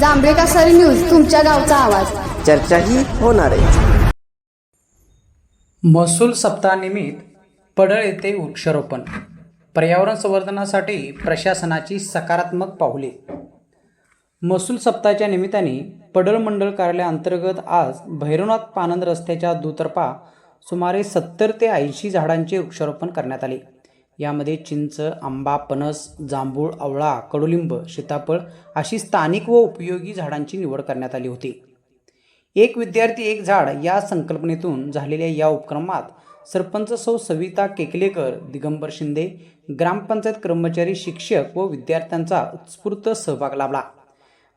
जांभळे कासारी news तुमच्या गावचा आवाज. चर्चाही होणार आहे. महसूल सप्ताहानिमित्त पडळ येथे वृक्षारोपण. पर्यावरण संवर्धनासाठी प्रशासनाची सकारात्मक पावले महसूल सप्ताहाच्या निमित्ताने पडळ मंडळ कार्यालयाअंतर्गत आज भैरवनाथ पानंद रस्त्याच्या दुतर्फा सुमारे सत्तर ते ऐंशी झाडांचे वृक्षारोपण करण्यात आले. यामध्ये चिंच आंबा पणस जांभूळ आवळा कडुलिंब सीताफळ अशी स्थानिक व उपयोगी झाडांची निवड करण्यात आली होती. एक विद्यार्थी एक झाड या संकल्पनेतून झालेल्या या उपक्रमात सरपंच सौ सविता केकलेकर दिगंबर शिंदे ग्रामपंचायत कर्मचारी शिक्षक व विद्यार्थ्यांचा उत्स्फूर्त सहभाग लाभला.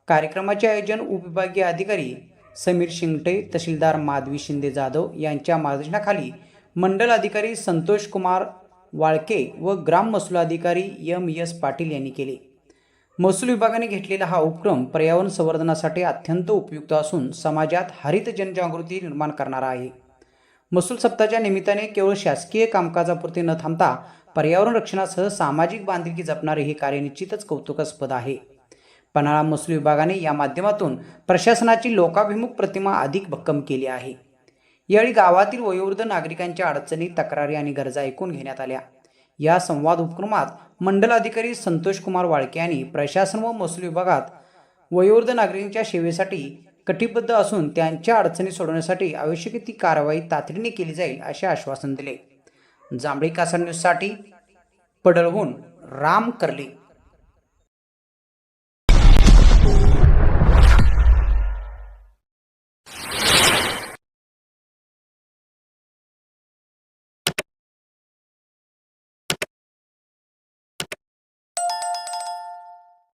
कार्यक्रमाचे आयोजन उपविभागीय अधिकारी समीर शिंगटे तहसीलदार माधवी शिंदे जाधव यांच्या मार्गदर्शनाखाली मंडल अधिकारी संतोष कुमार वाळके व ग्राम महसूल अधिकारी एम एस पाटील यांनी केले. महसूल विभागाने घेतलेला हा उपक्रम पर्यावरण संवर्धनासाठी अत्यंत उपयुक्त असून समाजात हरित जनजागृती निर्माण करणारा आहे. महसूल सप्ताहाच्या निमित्ताने केवळ शासकीय कामकाजापुरते न थांबता पर्यावरण रक्षणासह सामाजिक बांधिलकी जपणारे हे कार्य निश्चितच कौतुकास्पद आहे. पन्हाळा महसूल विभागाने या माध्यमातून प्रशासनाची लोकाभिमुख प्रतिमा अधिक भक्कम केली आहे. यावेळी गावातील वयोवृद्ध नागरिकांच्या अडचणी तक्रारी आणि गरजा ऐकून घेण्यात आल्या. या संवाद उपक्रमात मंडल अधिकारी संतोष कुमार वाळके यांनी प्रशासन व महसूल विभागात वयोवृद्ध नागरिकांच्या सेवेसाठी कटिबद्ध असून त्यांच्या अडचणी सोडवण्यासाठी आवश्यक ती कारवाई तातडीने केली जाईल असे आश्वासन दिले. जांभळी कासर न्यूजसाठी पडळहून राम करले.